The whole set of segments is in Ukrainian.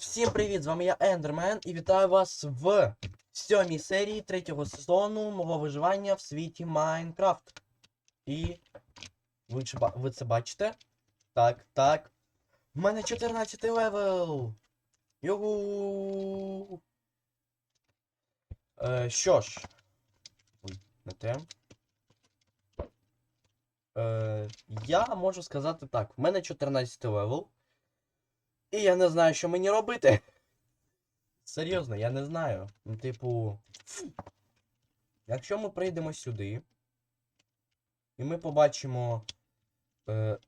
Всім привіт! З вами я Ендермен і вітаю вас в сьомій серії третього сезону мого виживання в світі Майнкрафт. І ви, ви це бачите? Так, так. У мене 14 левел! Йогу! Е, що ж. Ой, не те. Е, я можу сказати так, в мене 14 левел. І я не знаю, що мені робити. Серйозно, я не знаю. Ну, типу. Якщо ми прийдемо сюди. І ми побачимо. Е,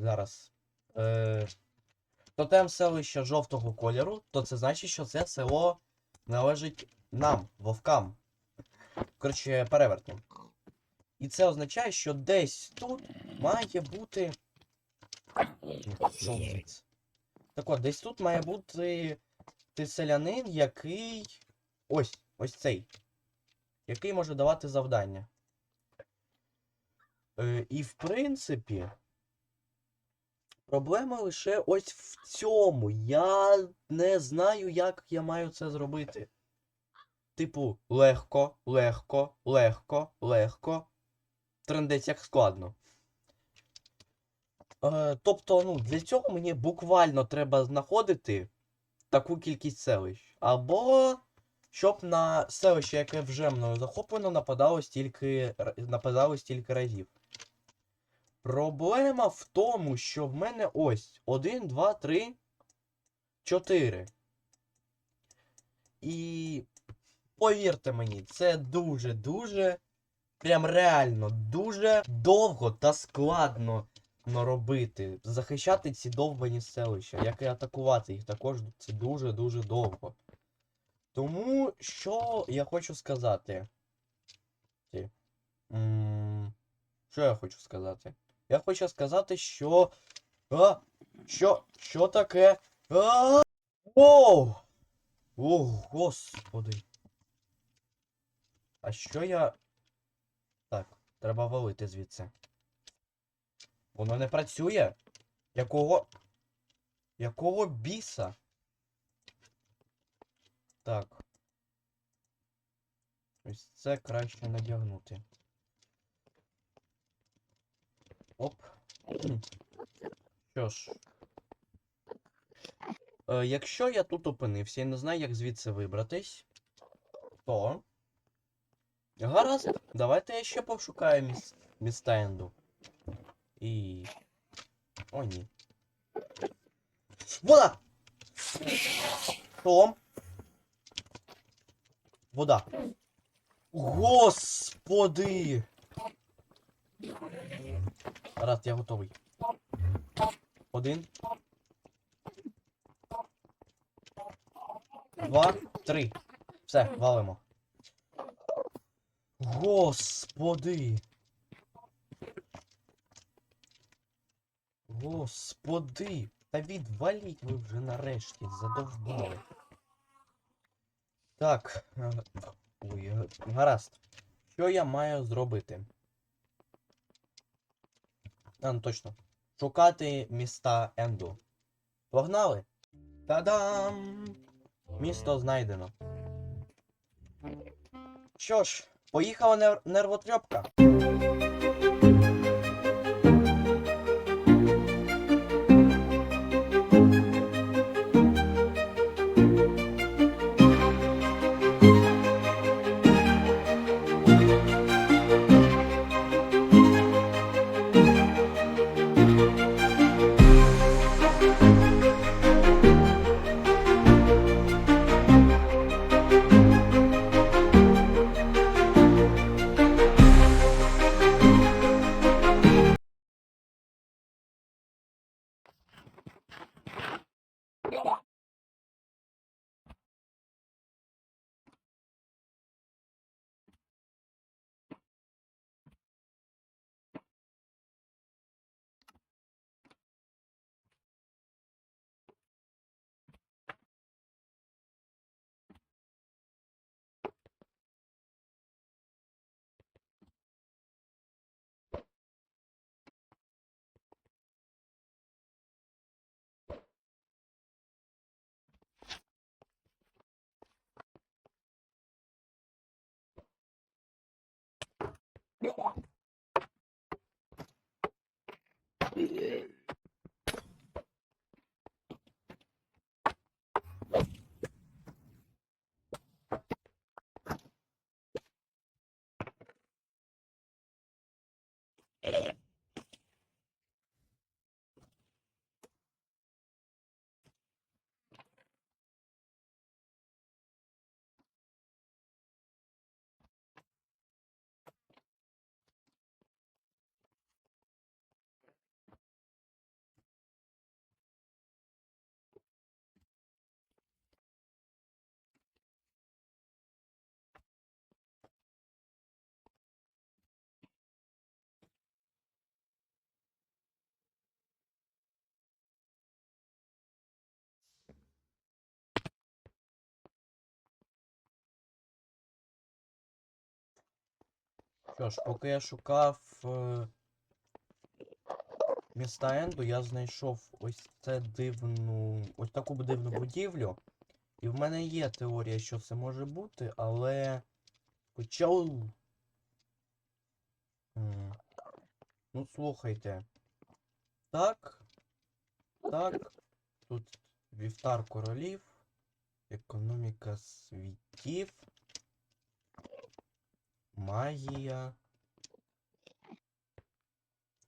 зараз. Е, тотем селища жовтого кольору, то це значить, що це село належить нам, вовкам. Коротше, перевертням. І це означає, що десь тут має бути. Що це? Так от, десь тут має бути ти селянин, який. Ось, ось цей. Який може давати завдання. Е, і в принципі. Проблема лише ось в цьому. Я не знаю, як я маю це зробити. Типу, легко, легко, легко, легко. Трендець як складно. Е, тобто, ну, для цього мені буквально треба знаходити таку кількість селищ. Або щоб на селище, яке вже мною захоплено, нападало стільки, нападало стільки разів. Проблема в тому, що в мене ось 1, 2, 3, 4. І повірте мені, це дуже-дуже, прям реально дуже довго та складно но робити. Захищати ці довбані селища, як і атакувати їх також це дуже-дуже довго. Тому що я хочу сказати. Ті. Що я хочу сказати? Я хочу сказати, що. А! Що? Що таке? А! О! О, господи. А що я. Так, треба валити звідси. Воно не працює? Якого. Якого біса? Так. Ось це краще надягнути. Оп. Що ж. Е, якщо я тут опинився і не знаю, як звідси вибратись, то. Гаразд, давайте я ще пошукаю міс... міста Енду. І. О, ні. Вода! Том. Вода. Господи! Раз, я готовий. Один. Два, три. Все, валимо. Господи! Господи! Та відваліть ви вже нарешті, задовбали. Так. е, Ой, е, гаразд. Що я маю зробити? А, ну точно. Шукати міста Енду. Погнали! Та-дам! Місто знайдено. Що ж, поїхала нер- нервотрепка. Yeah. Що ж, поки я шукав е, міста Енду, я знайшов ось це дивну. ось таку дивну будівлю. І в мене є теорія, що це може бути, але. Хоча. Ну, слухайте. Так. Так. Тут вівтар королів. Економіка світів. Магія.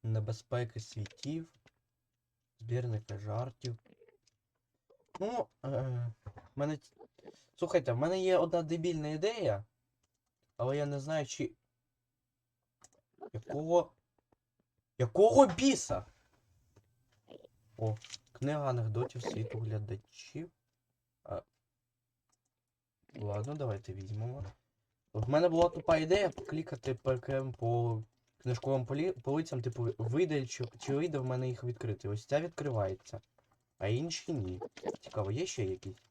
Небезпеки світів. Збірники жартів. Ну, е, мене. Слухайте, в мене є одна дебільна ідея, але я не знаю, чи. Якого. Якого біса? О, книга анекдотів світу глядачів. А... Ладно, давайте візьмемо. В мене була тупа ідея поклікати ПКМ по книжковим полі... полицям, типу, вийде чи, чи вийде в мене їх відкрити. Ось ця відкривається, а інші ні. Цікаво, є ще якісь?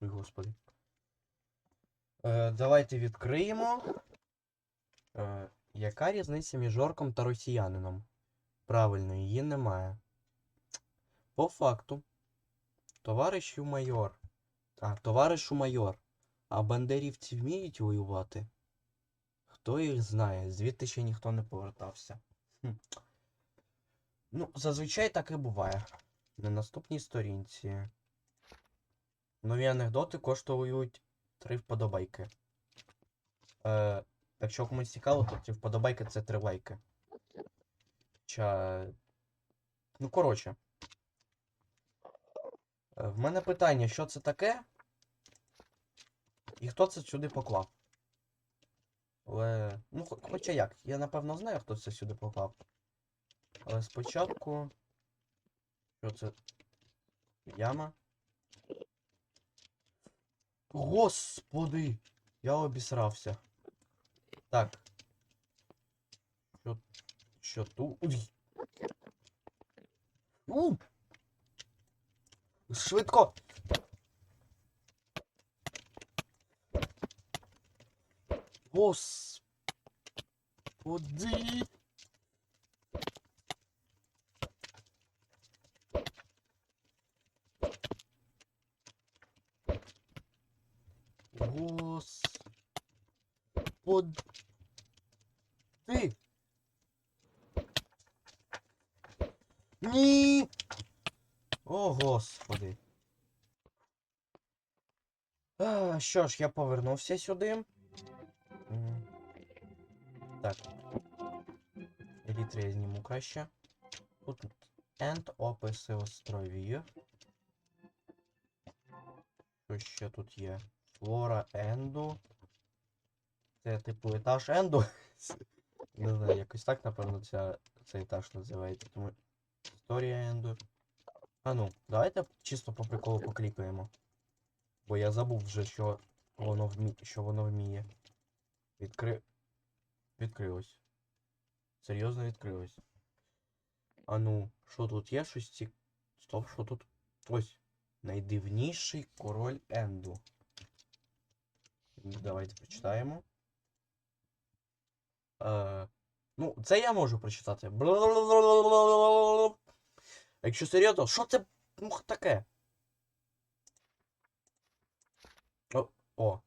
Ой, господи. Е, давайте відкриємо. Е, яка різниця між орком та росіянином? Правильно, її немає. По факту, товаришу майор. А, товаришу майор. А бандерівці вміють воювати? Хто їх знає? Звідти ще ніхто не повертався. Хм. Ну, зазвичай так і буває. На наступній сторінці. Нові анекдоти коштують 3 вподобайки. Е, якщо комусь цікаво, то 3 вподобайки це 3 лайки. Ча... Ну, коротше. Е, В мене питання, що це таке? І хто це сюди поклав? Але. Ну, хоча як, я напевно знаю, хто це сюди поклав. Але спочатку. Що це? Яма. Господи! Я обісрався. Так. Що. Що тут? Уй. У! Швидко! Господи! Господи! Ні! О, господи. Що ж, я повернувся сюди. Елітри я зніму краще. Тут Енд описи островів. Що ще тут є? Флора Енду. Це типу етаж Енду. Не знаю, якось так, напевно, ця, цей етаж називається. Тому історія Енду. А ну, давайте чисто по приколу поклікаємо. Бо я забув вже, що воно вмі... що воно вміє. Відкри... Відкрилось. Серйозно відкрилось. А ну, що тут є щось ці... Стоп, що тут? Ось. Найдивніший король Енду. Давайте прочитаємо. Е, ну, це я можу прочитати. Якщо серйозно, що це ну, таке? О, о.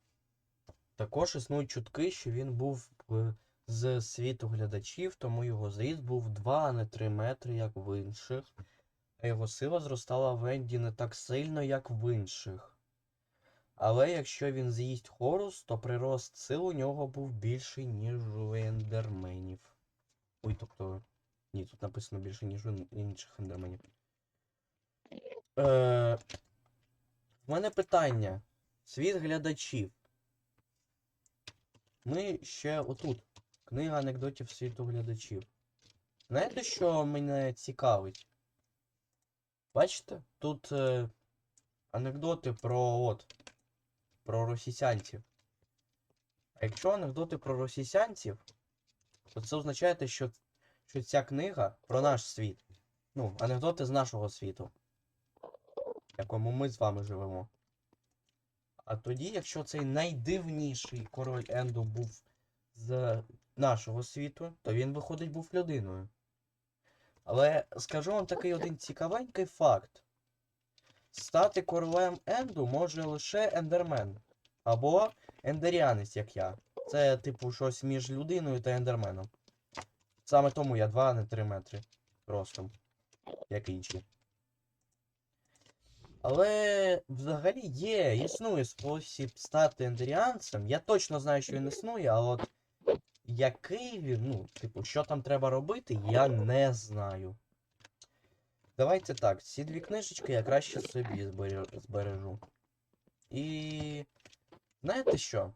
Також існують чутки, що він був е, з світу глядачів, тому його зріст був 2, а не 3 метри, як в інших. А його сила зростала в Енді не так сильно, як в інших. Але якщо він з'їсть Хорус, то прирост сил у нього був більший, ніж у ендерменів. Ой, тобто. Ні, тут написано більше, ніж у інших ендерменів. Е... В мене питання. Світ глядачів. Ми ще отут. Книга анекдотів світу глядачів. Знаєте, що мене цікавить? Бачите? Тут е, анекдоти про от. Про росісянців. А якщо анекдоти про росісянців, то це означає, що, що ця книга про наш світ. Ну, анекдоти з нашого світу. В якому ми з вами живемо. А тоді, якщо цей найдивніший король Енду був з нашого світу, то він, виходить, був людиною. Але скажу вам такий один цікавенький факт. Стати королем Енду може лише ендермен. Або ендеріанець, як я. Це, типу, щось між людиною та ендерменом. Саме тому я 2, а не 3 метри ростом, як інші. Але взагалі є, існує спосіб стати ендеріанцем. Я точно знаю, що він існує, а от який він, ну, типу, що там треба робити, я не знаю. Давайте так, ці дві книжечки я краще собі збережу. І. Знаєте що?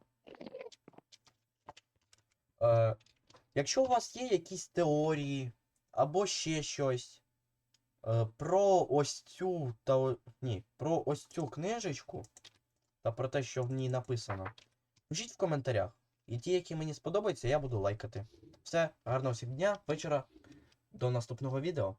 Е, якщо у вас є якісь теорії або ще щось е, про ось цю та ні, про ось цю книжечку та про те, що в ній написано, пишіть в коментарях. І ті, які мені сподобаються, я буду лайкати. Все, гарного всім дня, вечора. До наступного відео.